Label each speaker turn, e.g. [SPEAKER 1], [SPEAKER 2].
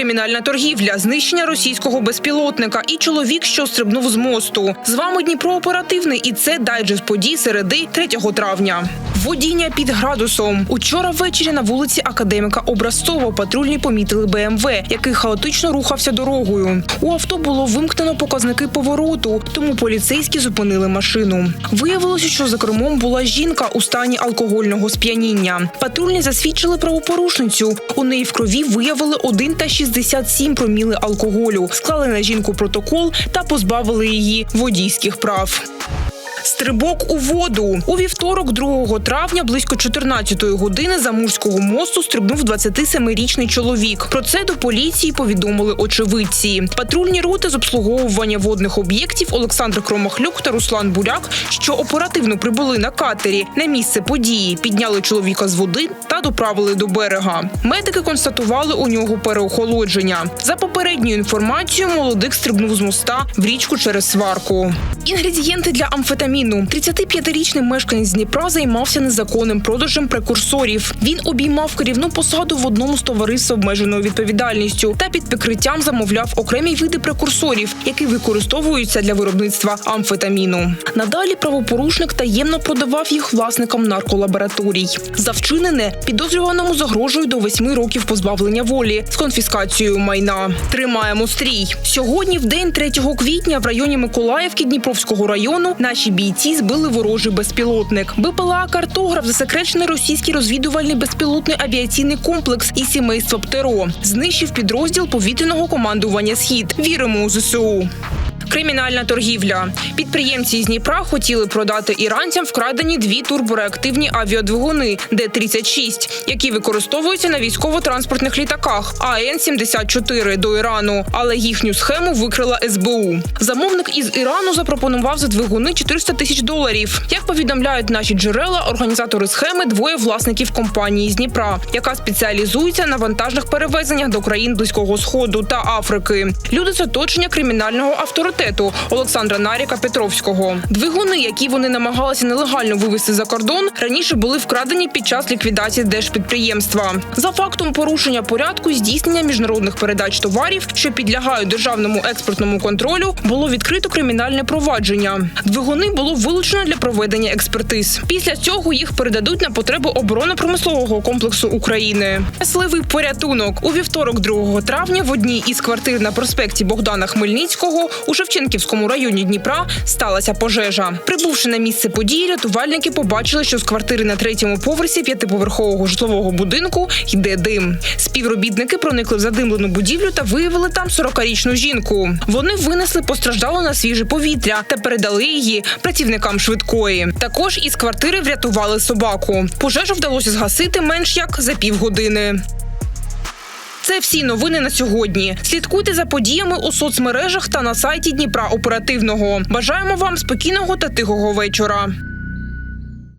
[SPEAKER 1] Кримінальна торгівля, знищення російського безпілотника і чоловік, що стрибнув з мосту. З вами Дніпро оперативний, і це дайджест подій середи 3 травня. Водіння під градусом. Учора ввечері на вулиці Академіка Образцова патрульні помітили БМВ, який хаотично рухався дорогою. У авто було вимкнено показники повороту, тому поліцейські зупинили машину. Виявилося, що за кермом була жінка у стані алкогольного сп'яніння. Патрульні засвідчили правопорушницю. У неї в крові виявили 1,67 проміли алкоголю, склали на жінку протокол та позбавили її водійських прав. Стрибок у воду у вівторок, 2 травня, близько 14-ї години за Мурського мосту стрибнув 27-річний чоловік. Про це до поліції повідомили очевидці. Патрульні роти з обслуговування водних об'єктів Олександр Кромахлюк та Руслан Буряк, що оперативно прибули на катері на місце події, підняли чоловіка з води та доправили до берега. Медики констатували у нього переохолодження. За попередньою інформацією, молодик стрибнув з моста в річку через сварку. Інгредієнти для амфетаміну. 35-річний мешканець Дніпра займався незаконним продажем прекурсорів. Він обіймав керівну посаду в одному з товариств обмеженою відповідальністю та під прикриттям замовляв окремі види прекурсорів, які використовуються для виробництва амфетаміну. Надалі правопорушник таємно продавав їх власникам нарколабораторій. За вчинене підозрюваному загрожує до 8 років позбавлення волі з конфіскацією майна. Тримаємо стрій. Сьогодні, в день 3 квітня, в районі Миколаївки Дніпровського району, наші бійці збили ворожий безпілотник. БПЛА картограф засекречений російський розвідувальний безпілотний авіаційний комплекс і сімейство ПТРО. Знищив підрозділ повітряного командування Схід. Віримо у ЗСУ. Кримінальна торгівля. Підприємці із Дніпра хотіли продати іранцям вкрадені дві турбореактивні авіадвигуни Д-36, які використовуються на військово-транспортних літаках АН-74 до Ірану, але їхню схему викрила СБУ. Замовник із Ірану запропонував за двигуни 400 тисяч доларів. Як повідомляють наші джерела, організатори схеми двоє власників компанії з Дніпра, яка спеціалізується на вантажних перевезеннях до країн Близького Сходу та Африки. Люди з оточення кримінального авторитету Олександра Наріка Петровського. Двигуни, які вони намагалися нелегально вивезти за кордон, раніше були вкрадені під час ліквідації держпідприємства. За фактом порушення порядку здійснення міжнародних передач товарів, що підлягають державному експортному контролю, було відкрито кримінальне провадження. Двигуни було вилучено для проведення експертиз. Після цього їх передадуть на потреби оборонно-промислового комплексу України. Щасливий порятунок у вівторок, 2 травня, в одній із квартир на проспекті Богдана Хмельницького у Шевченківському районі Дніпра сталася пожежа. Прибувши на місце події, рятувальники побачили, що з квартири на третьому поверсі п'ятиповерхового житлового будинку йде дим. Співробітники проникли в задимлену будівлю та виявили там 40-річну жінку. Вони винесли постраждалу на свіже повітря та передали її працівникам швидкої. Також із квартири врятували собаку. Пожежу вдалося згасити менш як за півгодини. Це всі новини на сьогодні. Слідкуйте за подіями у соцмережах та на сайті Дніпра Оперативного. Бажаємо вам спокійного та тихого вечора.